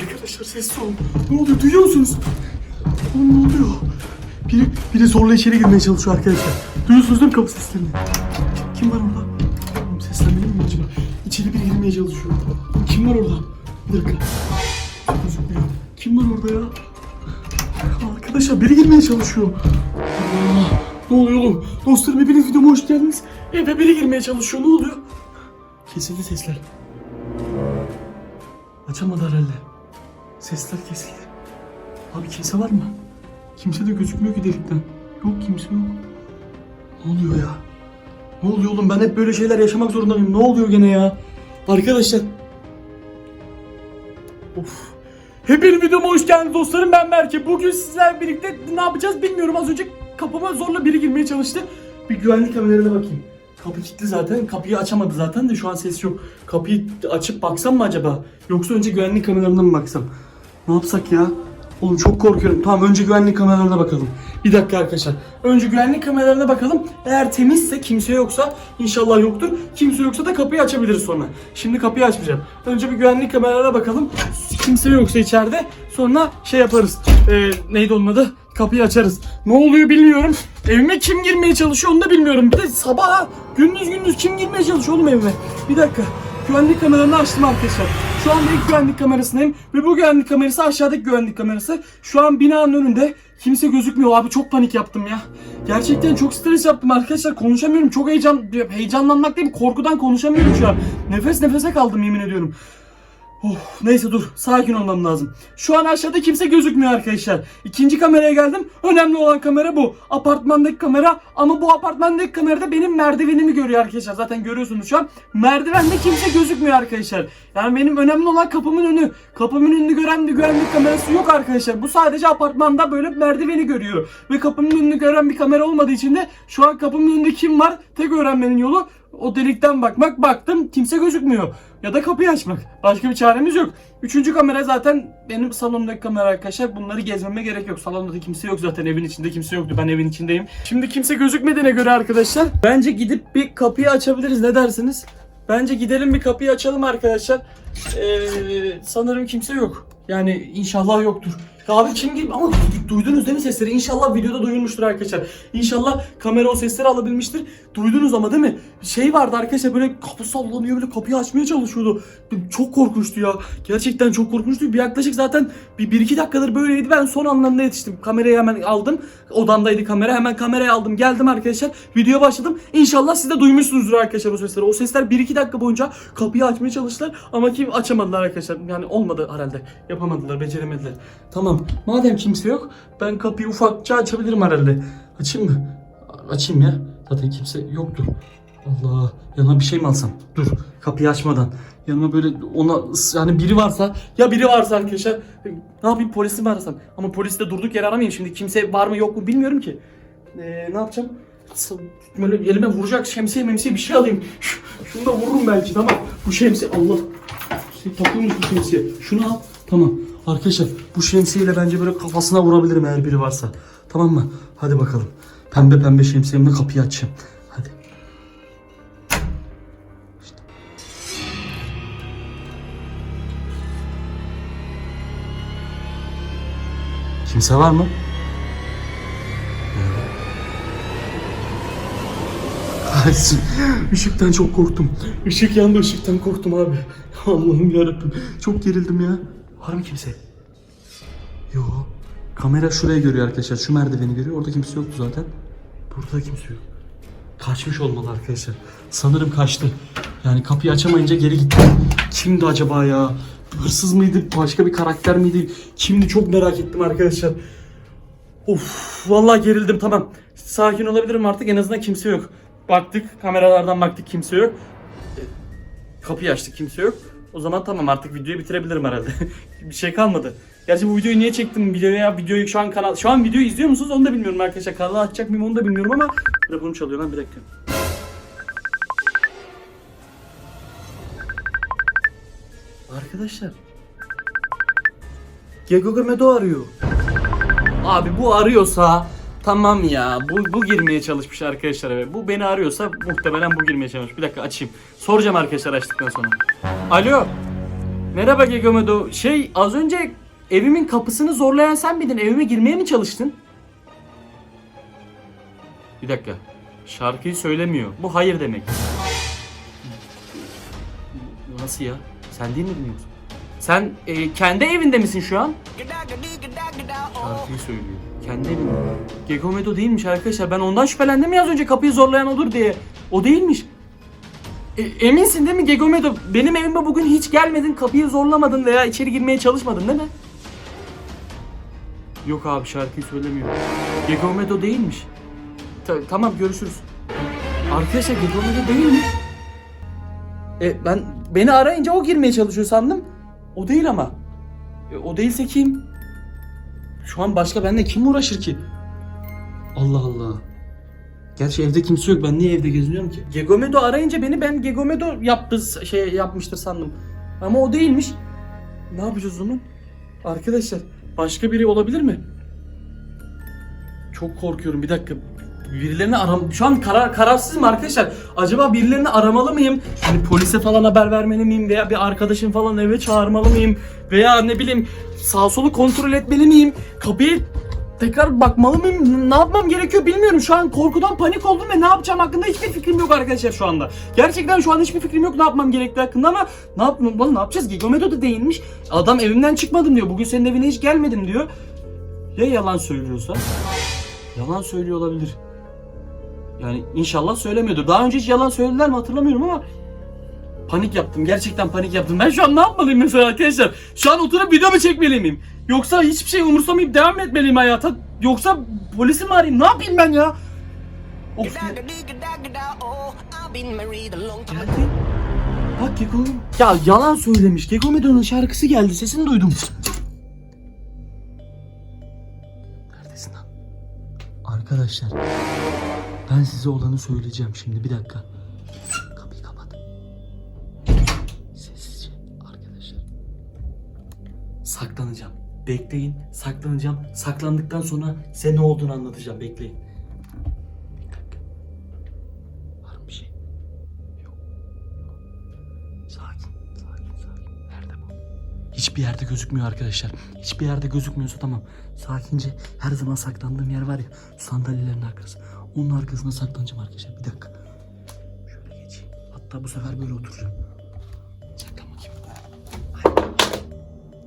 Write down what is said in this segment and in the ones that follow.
Arkadaşlar sessiz olun. Ne oluyor duyuyor musunuz? Oğlum ne oluyor? Biri, biri zorla içeri girmeye çalışıyor arkadaşlar. Duyuyorsunuz değil mi kapı seslerini? Kim, var orada? Oğlum seslenmeli mi acaba? İçeri biri girmeye çalışıyor. Kim var orada? Bir dakika. Gözükmüyor. Kim var orada ya? Arkadaşlar biri girmeye çalışıyor. Allah. Ne oluyor oğlum? Dostlarım hepiniz videoma hoş geldiniz. Eve biri girmeye çalışıyor. Ne oluyor? Kesildi sesler. Açamadı herhalde. Sesler kesildi. Abi kimse var mı? Kimse de gözükmüyor ki delikten. Yok kimse yok. Ne oluyor ya? Ne oluyor oğlum? Ben hep böyle şeyler yaşamak zorunda mıyım? Ne oluyor gene ya? Arkadaşlar. Of. Hepiniz videoma hoş geldiniz dostlarım. Ben Berke. Bugün sizlerle birlikte ne yapacağız bilmiyorum. Az önce kapıma zorla biri girmeye çalıştı. Bir güvenlik kameralarına bakayım. Kapı kilitli zaten. Kapıyı açamadı zaten de şu an ses yok. Kapıyı açıp baksam mı acaba? Yoksa önce güvenlik kameralarına mı baksam? Ne yapsak ya? Oğlum çok korkuyorum. Tamam önce güvenlik kameralarına bakalım. Bir dakika arkadaşlar. Önce güvenlik kameralarına bakalım. Eğer temizse kimse yoksa inşallah yoktur. Kimse yoksa da kapıyı açabiliriz sonra. Şimdi kapıyı açmayacağım. Önce bir güvenlik kameralarına bakalım. Kimse yoksa içeride sonra şey yaparız. Ee, neydi onun adı? Kapıyı açarız. Ne oluyor bilmiyorum. Evime kim girmeye çalışıyor onu da bilmiyorum. Bir de sabah gündüz gündüz kim girmeye çalışıyor oğlum evime? Bir dakika. Güvenlik kameralarını açtım arkadaşlar. Şu anda ilk güvenlik kamerasındayım ve bu güvenlik kamerası aşağıdaki güvenlik kamerası. Şu an binanın önünde kimse gözükmüyor abi çok panik yaptım ya. Gerçekten çok stres yaptım arkadaşlar konuşamıyorum çok heyecan heyecanlanmak değil korkudan konuşamıyorum şu an. Nefes nefese kaldım yemin ediyorum. Of, neyse dur sakin olmam lazım. Şu an aşağıda kimse gözükmüyor arkadaşlar. İkinci kameraya geldim. Önemli olan kamera bu. Apartmandaki kamera ama bu apartmandaki kamerada benim merdivenimi görüyor arkadaşlar. Zaten görüyorsunuz şu an. Merdivende kimse gözükmüyor arkadaşlar. Yani benim önemli olan kapımın önü. Kapımın önünü gören bir güvenlik kamerası yok arkadaşlar. Bu sadece apartmanda böyle merdiveni görüyor. Ve kapımın önünü gören bir kamera olmadığı için de şu an kapımın önünde kim var? Tek öğrenmenin yolu o delikten bakmak. Baktım kimse gözükmüyor. Ya da kapıyı açmak. Başka bir çaremiz yok. Üçüncü kamera zaten benim salondaki kamera arkadaşlar. Bunları gezmeme gerek yok. Salonda da kimse yok zaten. Evin içinde kimse yoktu. Ben evin içindeyim. Şimdi kimse gözükmediğine göre arkadaşlar. Bence gidip bir kapıyı açabiliriz. Ne dersiniz? Bence gidelim bir kapıyı açalım arkadaşlar. Ee, sanırım kimse yok. Yani inşallah yoktur. Abi kim gibi ama du- duydunuz değil mi sesleri? İnşallah videoda duyulmuştur arkadaşlar. İnşallah kamera o sesleri alabilmiştir. Duydunuz ama değil mi? Şey vardı arkadaşlar böyle kapı sallanıyor böyle kapıyı açmaya çalışıyordu. Çok korkunçtu ya. Gerçekten çok korkunçtu. Bir yaklaşık zaten bir, bir iki dakikadır böyleydi. Ben son anlamda yetiştim. Kamerayı hemen aldım. Odamdaydı kamera. Hemen kamerayı aldım. Geldim arkadaşlar. Videoya başladım. İnşallah siz de duymuşsunuzdur arkadaşlar o sesleri. O sesler bir iki dakika boyunca kapıyı açmaya çalıştılar. Ama kim açamadılar arkadaşlar. Yani olmadı herhalde. Yapamadılar, beceremediler. Tamam. Madem kimse yok ben kapıyı ufakça açabilirim herhalde. Açayım mı? Açayım ya. Zaten kimse yoktur. Allah. Yanına bir şey mi alsam? Dur. Kapıyı açmadan. Yanıma böyle ona yani biri varsa ya biri varsa arkadaşlar ne yapayım polisi mi arasam? Ama polisi de durduk yere aramayayım şimdi kimse var mı yok mu bilmiyorum ki. Ee, ne yapacağım? Böyle elime vuracak şemsiye memsiye bir şey alayım. Şunu da vururum belki tamam. Bu şemsiye Allah. Şey, takılmış bu şemsiye. Şunu al. Tamam. Arkadaşlar bu şemsiyeyle bence böyle kafasına vurabilirim eğer biri varsa. Tamam mı? Hadi bakalım. Pembe pembe şemsiyemle kapıyı açayım. Hadi. Kimse var mı? Kahretsin. Işıktan çok korktum. Işık yandı ışıktan korktum abi. Allah'ım yarabbim. Çok gerildim ya. Var mı kimse? Yo. Kamera şuraya görüyor arkadaşlar. Şu merdiveni görüyor. Orada kimse yoktu zaten. Burada da kimse yok. Kaçmış olmalı arkadaşlar. Sanırım kaçtı. Yani kapıyı açamayınca geri gitti. Kimdi acaba ya? Hırsız mıydı? Başka bir karakter miydi? Kimdi? Çok merak ettim arkadaşlar. Of vallahi gerildim tamam. Sakin olabilirim artık en azından kimse yok. Baktık kameralardan baktık kimse yok. E, Kapıyı açtık kimse yok. O zaman tamam artık videoyu bitirebilirim herhalde. bir şey kalmadı. Gerçi bu videoyu niye çektim videoya? Videoyu şu an kanal şu an videoyu izliyor musunuz onu da bilmiyorum arkadaşlar. Kanala açacak mıyım onu da bilmiyorum ama telefonu çalıyor lan bir dakika. Arkadaşlar. Gegogamedo arıyor. Abi bu arıyorsa tamam ya. Bu, bu girmeye çalışmış arkadaşlar eve. Bu beni arıyorsa muhtemelen bu girmeye çalışmış. Bir dakika açayım. Soracağım arkadaşlar açtıktan sonra. Alo. Merhaba Gegomedo. Şey az önce evimin kapısını zorlayan sen miydin? Evime girmeye mi çalıştın? Bir dakika. Şarkıyı söylemiyor. Bu hayır demek. Nasıl ya? Sen değil miydin yoksa? Sen e, kendi evinde misin şu an? Şarkıyı söylüyor. Kendi evinde. Gegomedo değilmiş arkadaşlar. Ben ondan şüphelendim ya az önce kapıyı zorlayan odur diye. O değilmiş. E, eminsin değil mi Gegomedo? Benim evime bugün hiç gelmedin, kapıyı zorlamadın veya içeri girmeye çalışmadın değil mi? Yok abi şarkıyı söylemiyor. Gegomedo değilmiş. Ta- tamam görüşürüz. Arkadaşlar Gegomedo değilmiş. E, ben beni arayınca o girmeye çalışıyor sandım. O değil ama. E, o değilse kim? Şu an başka bende kim uğraşır ki? Allah Allah. Gerçi evde kimse yok. Ben niye evde geziniyorum ki? Gegomedo arayınca beni ben Gegomedo yaptı şey yapmıştır sandım. Ama o değilmiş. Ne yapacağız o zaman? Arkadaşlar başka biri olabilir mi? Çok korkuyorum. Bir dakika. Birilerini aram... Şu an karar kararsızım arkadaşlar. Acaba birilerini aramalı mıyım? Hani polise falan haber vermeli miyim? Veya bir arkadaşım falan eve çağırmalı mıyım? Veya ne bileyim sağ solu kontrol etmeli miyim? Kapıyı tekrar bakmalı mıyım? Ne yapmam gerekiyor bilmiyorum. Şu an korkudan panik oldum ve ne yapacağım hakkında hiçbir fikrim yok arkadaşlar şu anda. Gerçekten şu an hiçbir fikrim yok ne yapmam gerektiği hakkında ama ne yapmam ne yapacağız? Gigomedo da değinmiş. Adam evimden çıkmadım diyor. Bugün senin evine hiç gelmedim diyor. Ya yalan söylüyorsa? Yalan söylüyor olabilir. Yani inşallah söylemiyordur. Daha önce hiç yalan söylediler mi hatırlamıyorum ama panik yaptım. Gerçekten panik yaptım. Ben şu an ne yapmalıyım mesela arkadaşlar? Şu an oturup video mu çekmeli miyim? Yoksa hiçbir şey umursamayıp devam etmeliyim hayata? Yoksa polisi mi arayayım? Ne yapayım ben ya? Of. Geldi. Bak Geko. Ya yalan söylemiş. Geko Medo'nun şarkısı geldi. Sesini duydum. Neredesin lan? Arkadaşlar. Ben size olanı söyleyeceğim şimdi. Bir dakika. Kapıyı kapat. Sessizce arkadaşlar. Saklanacağım. Bekleyin. Saklanacağım. Saklandıktan sonra size ne olduğunu anlatacağım. Bekleyin. Var mı bir şey? Yok. Sakin. Sakin. Sakin. Nerede bu? Hiçbir yerde gözükmüyor arkadaşlar. Hiçbir yerde gözükmüyorsa tamam. Sakince her zaman saklandığım yer var ya sandalyelerin arkası. Onun arkasına saklanacağım arkadaşlar. Bir dakika. Şöyle geçeyim. Hatta bu sefer böyle oturacağım. Saklan bakayım. Ay.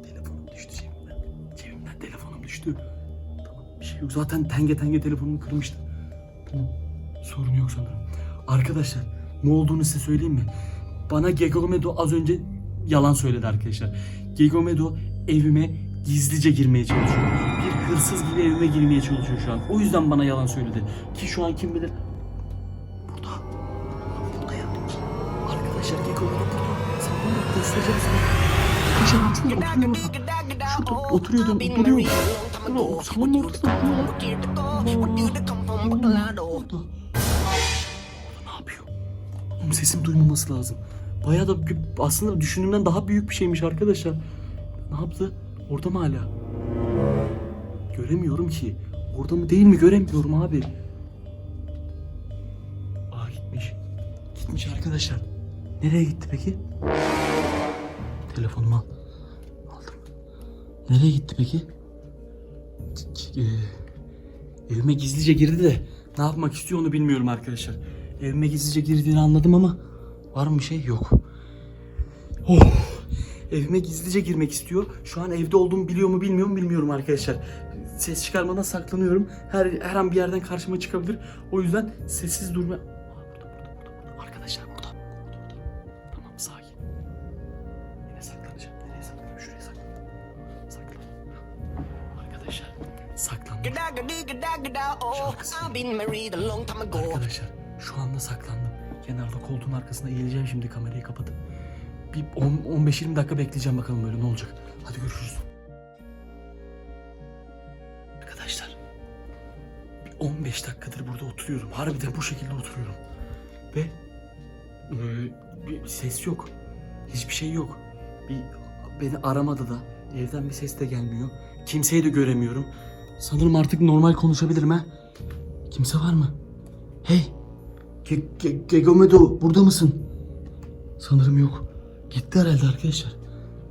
Telefonum düştü cebimden. Cebimden telefonum düştü. Tamam bir şey yok. Zaten tenge tenge telefonumu kırmıştı. Tamam. Sorun yok sanırım. Arkadaşlar ne olduğunu size söyleyeyim mi? Bana Gegomedo az önce yalan söyledi arkadaşlar. Gegomedo evime gizlice girmeye çalışıyor. Bir hırsız gibi evime girmeye çalışıyor şu an. O yüzden bana yalan söyledi. Ki şu an kim bilir... Burada. Burada ya. Arkadaşlar Gegomedo burada. Sen bunu göstereceğim sana. Arkadaşlar baksana oturuyor burada. Şurada oturuyor diyorum. Duruyor. Burada salonun ortasında duruyor. Burada. Orada ne yapıyor? Oğlum sesim duymaması lazım. Bayağı da aslında düşündüğümden daha büyük bir şeymiş arkadaşlar. Ne yaptı? Orada mı hala? Göremiyorum ki. Orada mı değil mi göremiyorum abi. Aa gitmiş. Gitmiş arkadaşlar. Nereye gitti peki? Telefonumu al. Aldım. Nereye gitti peki? E, Evime gizlice girdi de ne yapmak istiyor onu bilmiyorum arkadaşlar. Evime gizlice girdiğini anladım ama var mı bir şey? Yok. Oh. Evime gizlice girmek istiyor. Şu an evde olduğumu biliyor mu bilmiyor mu bilmiyorum arkadaşlar. Ses çıkarmadan saklanıyorum. Her her an bir yerden karşıma çıkabilir. O yüzden sessiz durma. Aa, burada, burada, burada, burada. Arkadaşlar burada. Burada, burada. Tamam sakin. Yine saklanacağım. Nereye saklanıyorum? Şuraya saklanıyorum. Saklan. Arkadaşlar saklandım. Arkadaşlar şu anda saklandım. Kenarda koltuğun arkasına eğileceğim şimdi kamerayı kapatıp. Bir 10-15-20 dakika bekleyeceğim bakalım böyle ne olacak. Hadi görüşürüz. Arkadaşlar bir 15 dakikadır burada oturuyorum. Harbiden bu şekilde oturuyorum. Ve e, bir ses yok. Hiçbir şey yok. Bir beni aramadı da. Evden bir ses de gelmiyor. Kimseyi de göremiyorum. Sanırım artık normal konuşabilirim ha. Kimse var mı? Hey! Ge Ge Gegomedo burada mısın? Sanırım yok. Gitti herhalde arkadaşlar.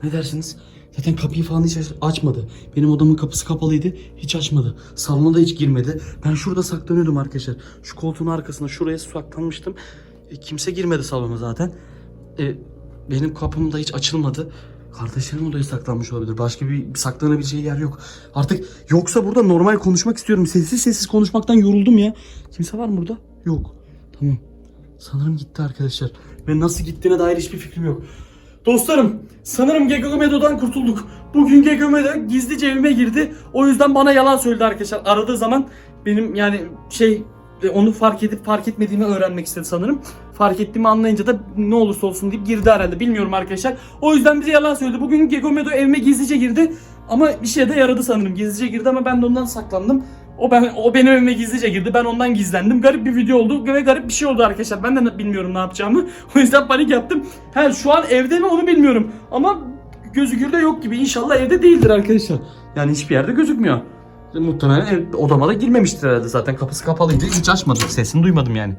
Ne dersiniz? Zaten kapıyı falan hiç aç- açmadı. Benim odamın kapısı kapalıydı. Hiç açmadı. Salona da hiç girmedi. Ben şurada saklanıyordum arkadaşlar. Şu koltuğun arkasına şuraya saklanmıştım. E, kimse girmedi salona zaten. E, benim kapım da hiç açılmadı. Kardeşlerim odaya saklanmış olabilir. Başka bir saklanabileceği yer yok. Artık yoksa burada normal konuşmak istiyorum. Sessiz sessiz konuşmaktan yoruldum ya. Kimse var mı burada? Yok. Tamam. Sanırım gitti arkadaşlar. Ve nasıl gittiğine dair hiçbir fikrim yok. Dostlarım sanırım Gegomedo'dan kurtulduk. Bugün Gegomedo gizlice evime girdi. O yüzden bana yalan söyledi arkadaşlar. Aradığı zaman benim yani şey e, onu fark edip fark etmediğimi öğrenmek istedi sanırım. Fark ettiğimi anlayınca da ne olursa olsun deyip girdi herhalde. Bilmiyorum arkadaşlar. O yüzden bize yalan söyledi. Bugün Gegomedo evime gizlice girdi. Ama bir şeye de yaradı sanırım. Gizlice girdi ama ben de ondan saklandım. O ben o benim evime gizlice girdi. Ben ondan gizlendim. Garip bir video oldu ve garip bir şey oldu arkadaşlar. Ben de bilmiyorum ne yapacağımı. O yüzden panik yaptım. Ha şu an evde mi onu bilmiyorum. Ama gözükür de yok gibi. İnşallah evde değildir arkadaşlar. Yani hiçbir yerde gözükmüyor. Muhtemelen ev, odama da girmemiştir herhalde zaten. Kapısı kapalıydı. Hiç açmadım. Sesini duymadım yani.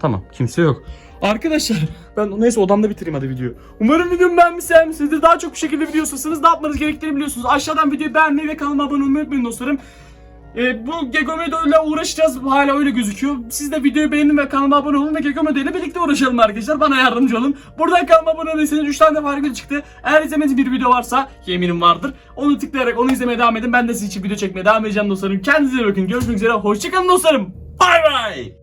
Tamam kimse yok. Arkadaşlar ben neyse odamda bitireyim hadi videoyu. Umarım videomu beğenmişsinizdir. Daha çok bu şekilde video istiyorsanız ne yapmanız gerektiğini biliyorsunuz. Aşağıdan videoyu beğenmeyi ve kanalıma abone olmayı unutmayın dostlarım. Ee, bu Gegomedo ile uğraşacağız. Hala öyle gözüküyor. Siz de videoyu beğenin ve kanalıma abone olun ve Gegomedo ile birlikte uğraşalım arkadaşlar. Bana yardımcı olun. Buradan kanalıma abone olursanız 3 tane fark video çıktı. Eğer izlemediğiniz bir video varsa ki eminim vardır. Onu tıklayarak onu izlemeye devam edin. Ben de sizin için video çekmeye devam edeceğim dostlarım. Kendinize bakın. Görüşmek üzere. Hoşçakalın dostlarım. Bay bay.